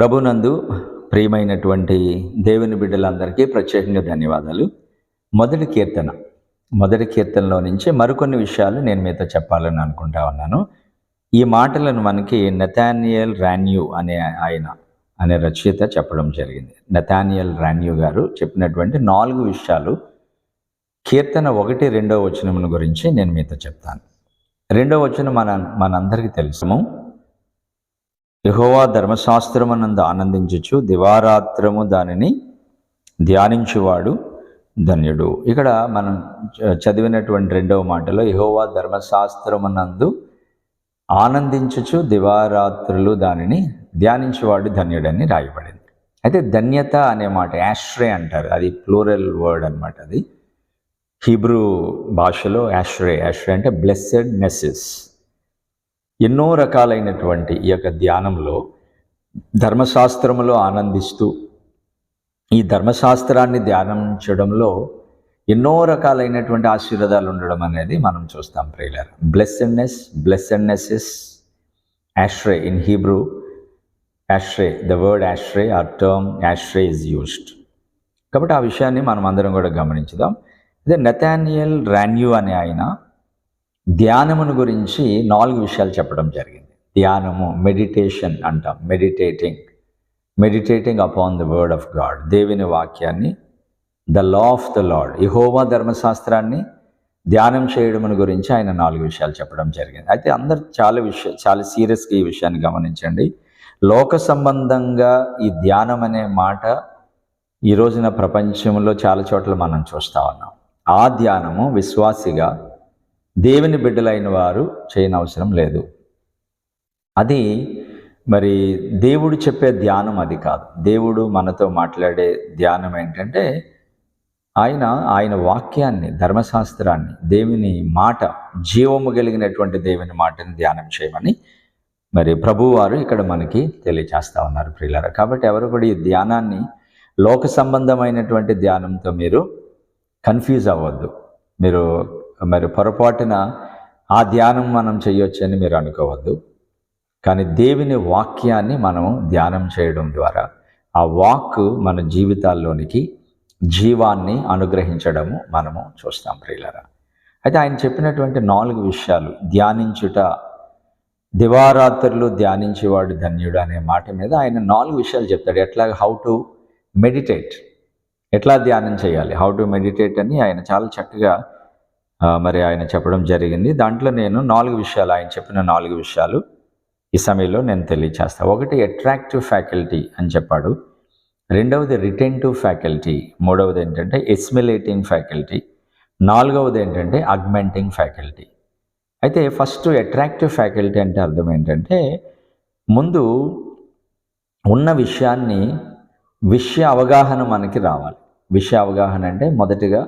ప్రభునందు ప్రియమైనటువంటి దేవుని బిడ్డలందరికీ ప్రత్యేకంగా ధన్యవాదాలు. మొదటి కీర్తన. మొదటి కీర్తనలో నుంచి మరికొన్ని విషయాలు నేను మీతో చెప్పాలని అనుకుంటా ఉన్నాను. ఈ మాటలను మనకి నెతానియల్ రాన్యూ అనే ఆయన అనే రచయిత చెప్పడం జరిగింది. నెతానియల్ రాన్యూ గారు చెప్పినటువంటి నాలుగు విషయాలు. కీర్తన ఒకటి రెండో వచనముల గురించి నేను మీతో చెప్తాను. రెండో వచనం మన మనందరికీ తెలుసము యహోవా ధర్మశాస్త్రమునందు ఆనందించచ్చు దివారాత్రము దానిని ధ్యానించువాడు ధన్యుడు. ఇక్కడ మనం చదివినటువంటి రెండవ మాటలో యహోవా ధర్మశాస్త్రమునందు ఆనందించచ్చు దివారాత్రులు దానిని ధ్యానించువాడు ధన్యుడని రాయబడింది. అయితే ధన్యత అనే మాట యాష్రే అంటారు. అది ప్లూరల్ వర్డ్ అన్నమాట అది. హీబ్రూ భాషలో యాష్రే యాష్రే అంటే బ్లెస్సెడ్ నెసెస్ ఎన్నో రకాలైనటువంటి ఈ యొక్క ధ్యానంలో ధర్మశాస్త్రములో ఆనందిస్తూ ఈ ధర్మశాస్త్రాన్ని ధ్యానించడంలో ఎన్నో రకాలైనటువంటి ఆశీర్వాదాలు ఉండడం అనేది మనం చూస్తాం ప్రియులర్. Blessedness blessedness is ashre in Hebrew ashre the word ashre or term ashre is used కాబట్టి ఆ విషయాన్ని మనం అందరం కూడా గమనించుదాం. అదే నెతానియల్ రాన్యూ అనే ఆయన ధ్యానమును గురించి నాలుగు విషయాలు చెప్పడం జరిగింది. ధ్యానము మెడిటేషన్ అంటాం. Meditating meditating upon the word of God దేవుని వాక్యాన్ని the law of the Lord Jehovah ధర్మశాస్త్రాన్ని ధ్యానం చేయడం గురించి ఆయన నాలుగు విషయాలు చెప్పడం జరిగింది. అయితే అందరు చాలా విషయం చాలా సీరియస్గా ఈ విషయాన్ని గమనించండి. లోక సంబంధంగా ఈ ధ్యానం అనే మాట ఈ రోజున ప్రపంచంలో చాలా చోట్ల మనం చూస్తా ఉన్నాం. ఆ ధ్యానము విశ్వాసిగా దేవుని బిడ్డలైన వారు చేయనవసరం లేదు. అది మరి దేవుడు చెప్పే ధ్యానం అది కాదు. దేవుడు మనతో మాట్లాడే ధ్యానం ఏంటంటే ఆయన ఆయన వాక్యాన్ని ధర్మశాస్త్రాన్ని దేవుని మాట జీవము కలిగినటువంటి దేవుని మాటని ధ్యానం చేయమని మరి ప్రభువారు ఇక్కడ మనకి తెలియచేస్తా ఉన్నారు ప్రియులారా. కాబట్టి ఎవరు కూడా ఈ ధ్యానాన్ని లోక సంబంధమైనటువంటి ధ్యానంతో మీరు కన్ఫ్యూజ్ అవ్వద్దు. మీరు మరి పొరపాటున ఆ ధ్యానం మనం చేయొచ్చని మీరు అనుకోవద్దు. కానీ దేవుని వాక్యాన్ని మనం ధ్యానం చేయడం ద్వారా ఆ వాక్ మన జీవితాల్లోనికి జీవాన్ని అనుగ్రహించడము మనము చూస్తాం ప్రియులరా. అయితే ఆయన చెప్పినటువంటి నాలుగు విషయాలు ధ్యానించుట దివారాత్రులు ధ్యానించేవాడు ధన్యుడు అనే మాట మీద ఆయన నాలుగు విషయాలు చెప్తాడు. ఎట్లా? హౌ టు మెడిటేట్ ఎట్లా ధ్యానం చేయాలి? హౌ టు మెడిటేట్ అని ఆయన చాలా చక్కగా మరి ఆయన చెప్పడం జరిగింది. దాంట్లో నేను నాలుగు విషయాలు ఆయన చెప్పిన నాలుగు విషయాలు ఈ సమయంలో నేను తెలియచేస్తాను ఒకటి అట్రాక్టివ్ ఫ్యాకల్టీ అని చెప్పాడు. రెండవది రిటెంటివ్ ఫ్యాకల్టీ మూడవది ఏంటంటే ఎస్మిలేటింగ్ ఫ్యాకల్టీ నాలుగవది ఏంటంటే అగ్మెంటింగ్ ఫ్యాకల్టీ అయితే ఫస్ట్ అట్రాక్టివ్ ఫ్యాకల్టీ అంటే అర్థం ఏంటంటే ముందు ఉన్న విషయాన్ని విషయ అవగాహన మనకి రావాలి. విషయ అవగాహన అంటే మొదటిగా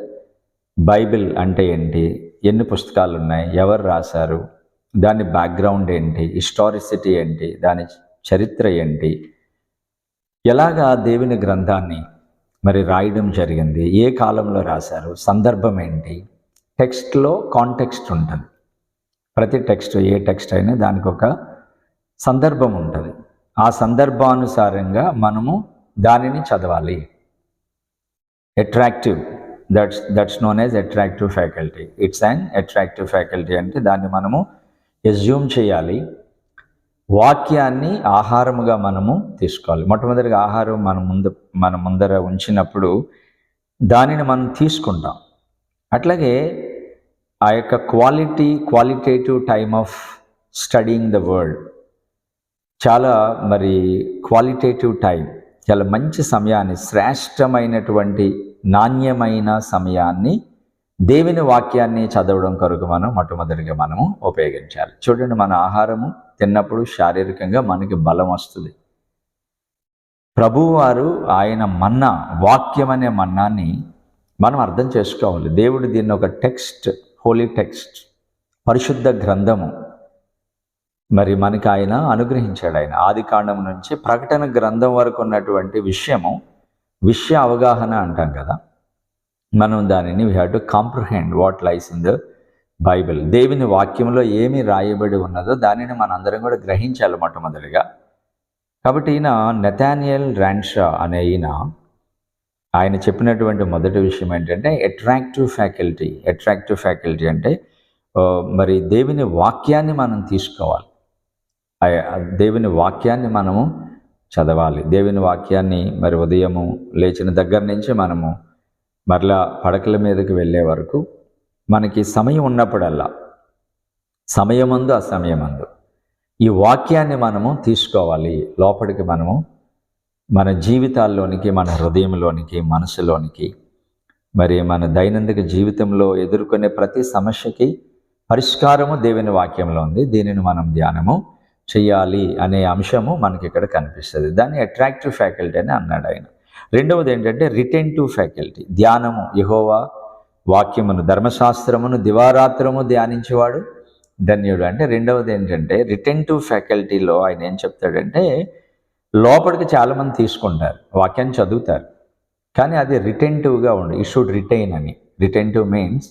బైబిల్ అంటే ఏంటి? ఎన్ని పుస్తకాలు ఉన్నాయి ఎవరు రాశారు? దాని బ్యాక్గ్రౌండ్ ఏంటి? హిస్టారిసిటీ ఏంటి? దాని చరిత్ర ఏంటి? ఎలాగా దేవుని గ్రంథాన్ని మరి రాయడం జరిగింది? ఏ కాలంలో రాశారు? సందర్భం ఏంటి? టెక్స్ట్లో కాంటెక్స్ట్ ఉంటుంది. ప్రతి టెక్స్ట్ ఏ టెక్స్ట్ అయినా దానికి ఒక సందర్భం ఉంటుంది. ఆ సందర్భానుసారంగా మనము దానిని చదవాలి. Attractive. That's that's known as attractive faculty it's and attractive faculty అంటే దాన్ని మనము ఎజ్యూమ్ చేయాలి. వాక్యాన్ని ఆహారముగా మనము తీసుకోవాలి. మొట్టమొదటిగా ఆహారం మన ముందు మన ముందర ఉంచినప్పుడు దానిని మనం తీసుకుంటాం. అట్లాగే ఆ యొక్క quality qualitative time of studying the world చాలా మరి క్వాలిటేటివ్ టైం చాలా మంచి సమయాన్ని శ్రేష్టమైనటువంటి నాణ్యమైన సమయాన్ని దేవుని వాక్యాన్ని చదవడం కొరకు మనం మొట్టమొదటిగా మనము ఉపయోగించాలి. చూడండి మన ఆహారము తిన్నప్పుడు శారీరకంగా మనకి బలం వస్తుంది. ప్రభువారు ఆయన మన్నా వాక్యం అనే మన్నాన్ని మనం అర్థం చేసుకోవాలి. దేవుడు దీన్ని ఒక టెక్స్ట్ హోలీ టెక్స్ట్ పరిశుద్ధ గ్రంథము. మరి మనకి ఆయన అనుగ్రహించాడు ఆయన. ఆది కాండం నుంచి ప్రకటన గ్రంథం వరకు ఉన్నటువంటి విషయము విషయ అవగాహన అంటాం కదా. మనం దానిని we have to comprehend what lies in the Bible దేవుని వాక్యంలో ఏమి రాయబడి ఉన్నదో దానిని మనందరం కూడా గ్రహించాలి మొట్టమొదటిగా. కాబట్టి ఈయన నెథానియల్ ర్యాన్షా అనే ఈయన ఆయన చెప్పినటువంటి మొదటి విషయం ఏంటంటే అట్రాక్టివ్ ఫ్యాకల్టీ అట్రాక్టివ్ ఫ్యాకల్టీ అంటే మరి దేవుని వాక్యాన్ని మనం తీసుకోవాలి. దేవుని వాక్యాన్ని మనము చదవాలి. దేవుని వాక్యాన్ని మరి ఉదయము లేచిన దగ్గర నుంచి మనము మరలా పడకల మీదకి వెళ్ళే వరకు మనకి సమయం ఉన్నప్పుడల్లా సమయమందు అసమయమందు ఈ వాక్యాన్ని మనము తీసుకోవాలి. లోపలికి మనము మన జీవితాల్లోనికి మన హృదయంలోనికి మనసులోనికి మరి మన దైనందిక జీవితంలో ఎదుర్కొనే ప్రతి సమస్యకి పరిష్కారము దేవుని వాక్యంలో ఉంది. దీనిని మనం ధ్యానము చేయాలి అనే అంశము మనకి ఇక్కడ కనిపిస్తుంది. దాన్ని అట్రాక్టివ్ ఫ్యాకల్టీ అని అన్నాడు ఆయన. రెండవది ఏంటంటే రిటెంటివ్ ఫ్యాకల్టీ ధ్యానము. యహోవా వాక్యమును ధర్మశాస్త్రమును దివారాత్రము ధ్యానించేవాడు. ధన్యుడు అంటే రెండవది ఏంటంటే రిటెంటివ్ ఫ్యాకల్టీలో ఆయన ఏం చెప్తాడంటే లోపలికి చాలామంది తీసుకుంటారు వాక్యాన్ని చదువుతారు. కానీ అది రిటెంటివ్గా ఉండు. ఇట్ షుడ్ రిటైన్ అని. Retentive means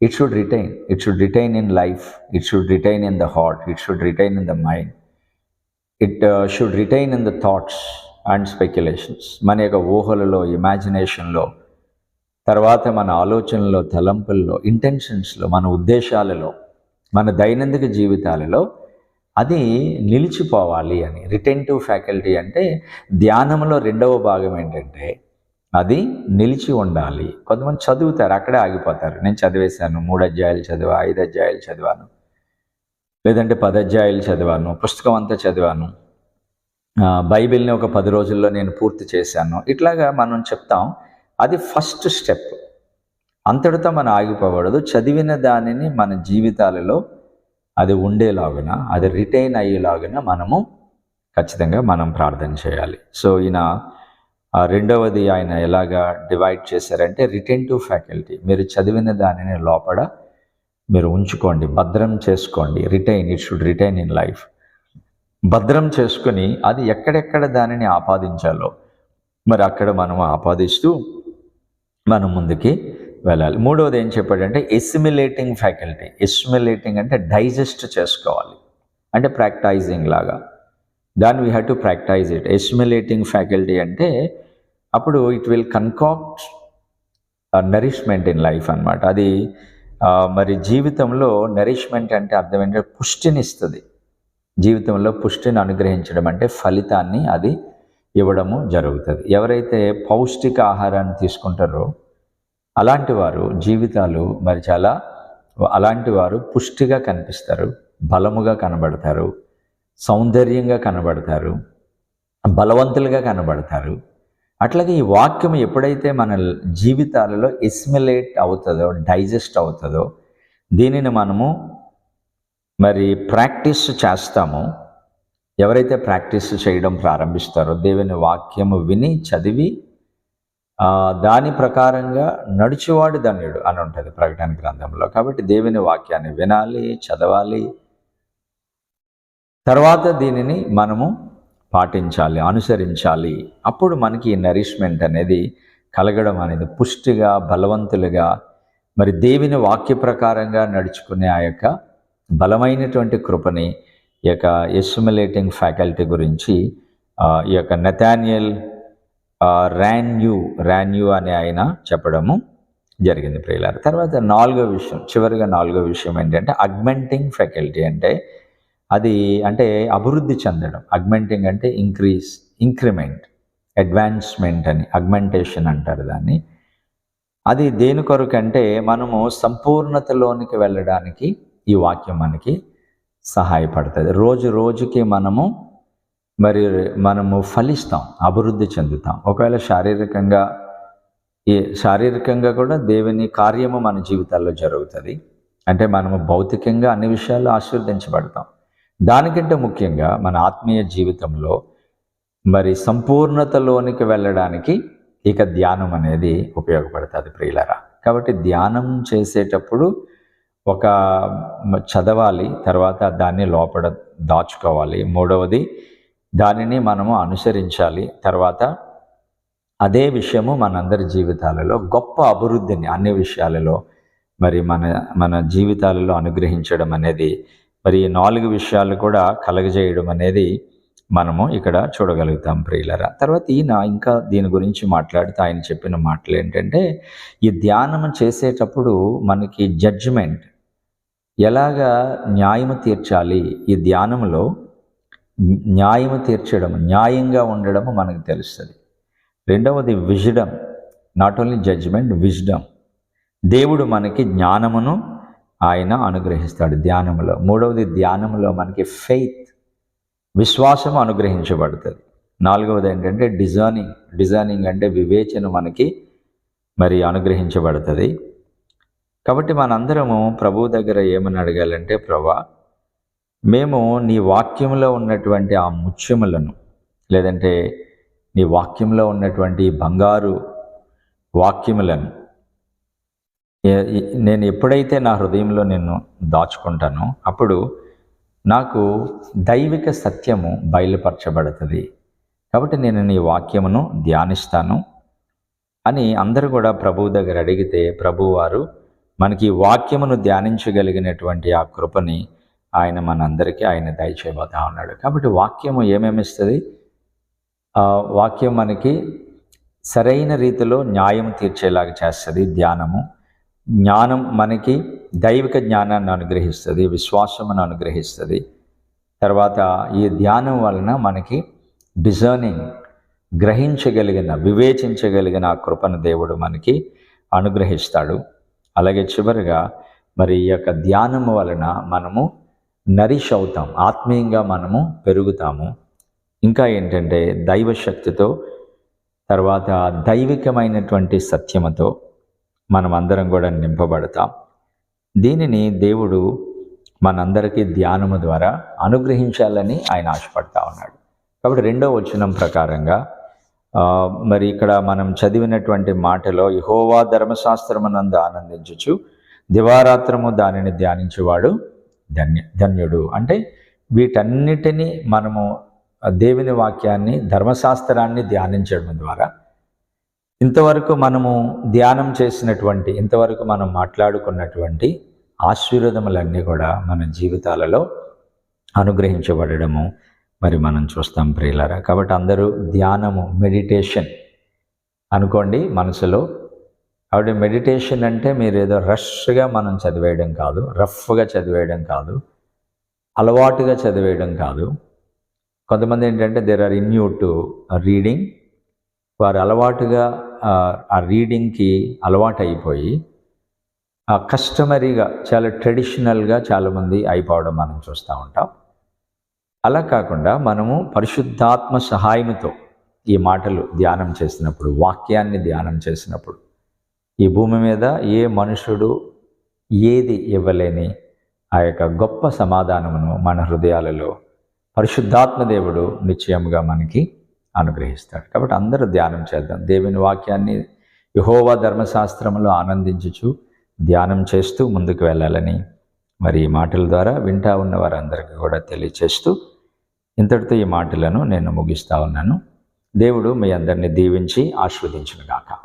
it should retain it should retain in life it should retain in the heart it should retain in the mind it should retain in the thoughts and speculations మన యొక్క ఊహలలో ఇమాజినేషన్లో తర్వాత మన ఆలోచనలో తలంపుల్లో ఇంటెన్షన్స్లో మన ఉద్దేశాలలో మన దైనందిక జీవితాలలో అది నిలిచిపోవాలి అని. రిటెంటివ్ ఫ్యాకల్టీ అంటే ధ్యానంలో రెండవ భాగం ఏంటంటే అది నిలిచి ఉండాలి. కొంతమంది చదువుతారు అక్కడే ఆగిపోతారు. నేను చదివేశాను మూడు అధ్యాయులు చదివా ఐదు అధ్యాయులు చదివాను లేదంటే పది చదివాను పుస్తకం అంతా చదివాను. బైబిల్ని ఒక పది రోజుల్లో నేను పూర్తి చేశాను. ఇట్లాగా మనం చెప్తాం అది ఫస్ట్ స్టెప్. అంతటితో మనం ఆగిపోకూడదు. చదివిన దానిని మన జీవితాలలో అది ఉండేలాగున అది రిటైన్ అయ్యేలాగున మనము ఖచ్చితంగా మనం ప్రార్థన చేయాలి. సో ఈయన రెండవది ఆయన ఎలాగా డివైడ్ చేశారంటే రిటెంటివ్ ఫ్యాకల్టీ మీరు చదివిన దానిని లోపల మీరు ఉంచుకోండి భద్రం చేసుకోండి. Retain it should retain in life భద్రం చేసుకుని అది ఎక్కడెక్కడ దానిని ఆపాదించాలో మరి అక్కడ మనం ఆపాదిస్తూ మనం ముందుకి వెళ్ళాలి. మూడవది ఏం చెప్పాడంటే ఎస్మిలేటింగ్ ఫ్యాకల్టీ ఎస్మిలేటింగ్ అంటే డైజెస్ట్ చేసుకోవాలి. అంటే ప్రాక్టైజింగ్ లాగా. దాన్ని we have to practise it assimilating faculty అంటే అప్పుడు it will concoct nourishment in life అన్నమాట. అది మరి జీవితంలో నరిష్మెంట్ అంటే అర్థం ఏంటంటే పుష్టినిస్తుంది జీవితంలో పుష్టిని అనుగ్రహించడం అంటే ఫలితాన్ని అది ఇవ్వడము జరుగుతుంది. ఎవరైతే పౌష్టిక ఆహారాన్ని తీసుకుంటారో అలాంటి వారు జీవితాలు మరి చాలా అలాంటి వారు పుష్టిగా కనిపిస్తారు బలముగా కనబడతారు సౌందర్యంగా కనబడతారు బలవంతులుగా కనబడతారు. అట్లాగే ఈ వాక్యం ఎప్పుడైతే మన జీవితాలలో ఎస్మిలేట్ అవుతుందో డైజెస్ట్ అవుతుందో దీనిని మనము మరి ప్రాక్టీస్ చేస్తామో. ఎవరైతే ప్రాక్టీస్ చేయడం ప్రారంభిస్తారో దేవుని వాక్యము విని చదివి దాని ప్రకారంగా నడిచేవాడు ధన్యుడు అని ఉంటుంది ప్రకటన గ్రంథంలో. కాబట్టి దేవుని వాక్యాన్ని వినాలి చదవాలి. తర్వాత దీనిని మనము పాటించాలి అనుసరించాలి. అప్పుడు మనకి నరిష్మెంట్ అనేది కలగడం అనేది పుష్టిగా బలవంతులుగా మరి దేవుని వాక్య ప్రకారంగా నడుచుకునే ఆ యొక్క బలమైనటువంటి కృపని ఈ యొక్క ఎస్టిములేటింగ్ ఫ్యాకల్టీ గురించి ఈ యొక్క నెథానియల్ ర్యాన్యూ ర్యాన్యూ అనే ఆయన చెప్పడము జరిగింది ప్రియులారు. తర్వాత నాలుగో విషయం చివరిగా నాలుగో విషయం ఏంటంటే అగ్మెంటింగ్ ఫ్యాకల్టీ అంటే అది అంటే అభివృద్ధి చెందడం. అగ్మెంటింగ్ అంటే ఇంక్రీజ్ ఇంక్రిమెంట్ అడ్వాన్స్మెంట్ అని అగ్మెంటేషన్ అంటారు దాన్ని. అది దేని కొరకంటే మనము సంపూర్ణతలోనికి వెళ్ళడానికి ఈ వాక్యం మనకి సహాయపడుతుంది. రోజు రోజుకి మనము మరి మనము ఫలిస్తాం అభివృద్ధి చెందుతాం. ఒకవేళ శారీరకంగా ఈ శారీరకంగా కూడా దేవుని కార్యము మన జీవితాల్లో జరుగుతుంది. అంటే మనము భౌతికంగా అన్ని విషయాల్లో ఆశీర్వదించబడతాం. దానికంటే ముఖ్యంగా మన ఆత్మీయ జీవితంలో మరి సంపూర్ణతలోనికి వెళ్ళడానికి ఇక ధ్యానం అనేది ఉపయోగపడుతుంది ప్రియులరా. కాబట్టి ధ్యానం చేసేటప్పుడు ఒక చదవాలి తర్వాత దాన్ని లోపల దాచుకోవాలి. మూడవది దానిని మనము అనుసరించాలి. తర్వాత అదే విషయము మనందరి జీవితాలలో గొప్ప అభివృద్ధిని అన్ని విషయాలలో మరి మన మన జీవితాలలో అనుగ్రహించడం అనేది మరి ఈ నాలుగు విషయాలు కూడా కలగజేయడం అనేది మనము ఇక్కడ చూడగలుగుతాం ప్రియులరా. తర్వాత ఈయన ఇంకా దీని గురించి మాట్లాడుతూ ఆయన చెప్పిన మాటలు ఏంటంటే ఈ ధ్యానం చేసేటప్పుడు మనకి జడ్జిమెంట్ ఎలాగా న్యాయము తీర్చాలి? ఈ ధ్యానంలో న్యాయము తీర్చడం న్యాయంగా ఉండడము మనకు తెలుస్తుంది. రెండవది wisdom not only judgement wisdom దేవుడు మనకి జ్ఞానమును ఆయన అనుగ్రహిస్తాడు ధ్యానములో. మూడవది ధ్యానములో మనకి ఫెయిత్ విశ్వాసం అనుగ్రహించబడుతుంది. నాలుగవది ఏంటంటే డిజైనింగ్ డిజైనింగ్ అంటే వివేచన మనకి మరి అనుగ్రహించబడుతుంది. కాబట్టి మనందరము ప్రభు దగ్గర ఏమని అడగాలంటే ప్రభా మేము నీ వాక్యంలో ఉన్నటువంటి ఆ ముత్యములను లేదంటే నీ వాక్యంలో ఉన్నటువంటి బంగారు వాక్యములను నేను ఎప్పుడైతే నా హృదయంలో నేను దాచుకుంటానో అప్పుడు నాకు దైవిక సత్యము బయలుపరచబడుతుంది. కాబట్టి నేను నీ వాక్యమును ధ్యానిస్తాను అని అందరూ కూడా ప్రభువు దగ్గర అడిగితే ప్రభువారు మనకి వాక్యమును ధ్యానించగలిగినటువంటి ఆ కృపని ఆయన మనందరికీ ఆయన దయచేయబోతా ఉన్నాడు. కాబట్టి వాక్యము ఏమేమి ఇస్తుంది? వాక్యం మనకి సరైన రీతిలో న్యాయం తీర్చేలాగా చేస్తుంది ధ్యానము. జ్ఞానం మనకి దైవిక జ్ఞానాన్ని అనుగ్రహిస్తుంది విశ్వాసమును అనుగ్రహిస్తుంది. తర్వాత ఈ ధ్యానం వలన మనకి డిజర్నింగ్ గ్రహించగలిగిన వివేచించగలిగిన ఆ కృపను దేవుడు మనకి అనుగ్రహిస్తాడు. అలాగే చివరిగా మరి ఈ యొక్క ధ్యానము వలన మనము నరిష్ అవుతాం ఆత్మీయంగా మనము పెరుగుతాము. ఇంకా ఏంటంటే దైవశక్తితో తర్వాత దైవికమైనటువంటి సత్యముతో మనం అందరం కూడా నింపబడతాం. దీనిని దేవుడు మనందరికీ ధ్యానము ద్వారా అనుగ్రహించాలని ఆయన ఆశపడతా ఉన్నాడు. కాబట్టి రెండో వచనం ప్రకారంగా మరి ఇక్కడ మనం చదివినటువంటి మాటలో యహోవా ధర్మశాస్త్రమునందు ఆనందించచ్చు దివారాత్రము దానిని ధ్యానించేవాడు ధన్య ధన్యుడు. అంటే వీటన్నిటినీ మనము దేవుని వాక్యాన్ని ధర్మశాస్త్రాన్ని ధ్యానించడం ద్వారా ఇంతవరకు మనము ధ్యానం చేసినటువంటి ఇంతవరకు మనం మాట్లాడుకున్నటువంటి ఆశీర్వదములన్నీ కూడా మన జీవితాలలో అనుగ్రహించబడము మరి మనం చూస్తాం ప్రియులరా. కాబట్టి అందరూ ధ్యానము మెడిటేషన్ అనుకోండి మనసులో. కాబట్టి మెడిటేషన్ అంటే మీరు ఏదో రష్గా మనం చదివేయడం కాదు రఫ్గా చదివేయడం కాదు అలవాటుగా చదివేయడం కాదు. కొంతమంది ఏంటంటే దేర్ ఆర్ ఇన్యూ టు రీడింగ్ వారు అలవాటుగా ఆ రీడింగ్కి అలవాటు అయిపోయి కస్టమరీగా చాలా ట్రెడిషనల్గా చాలామంది అయిపోవడం మనం చూస్తూ ఉంటాం. అలా కాకుండా మనము పరిశుద్ధాత్మ సహాయంతో ఈ మాటలు ధ్యానం చేసినప్పుడు వాక్యాన్ని ధ్యానం చేసినప్పుడు ఈ భూమి మీద ఏ మనుషుడు ఏది ఇవ్వలేని ఆ యొక్క గొప్ప సమాధానమును మన హృదయాలలో పరిశుద్ధాత్మ దేవుడు నిశ్చయముగా మనకి అనుగ్రహిస్తాడు. కాబట్టి అందరూ ధ్యానం చేద్దాం. దేవుని వాక్యాన్ని యహోవా ధర్మశాస్త్రంలో ఆనందించుచు ధ్యానం చేస్తూ ముందుకు వెళ్ళాలని మరి ఈ మాటల ద్వారా వింటా ఉన్న వారందరికీ కూడా తెలియచేస్తూ ఇంతటితో ఈ మాటలను నేను ముగిస్తా ఉన్నాను. దేవుడు మీ అందరిని దీవించి ఆస్వాదించునుగాక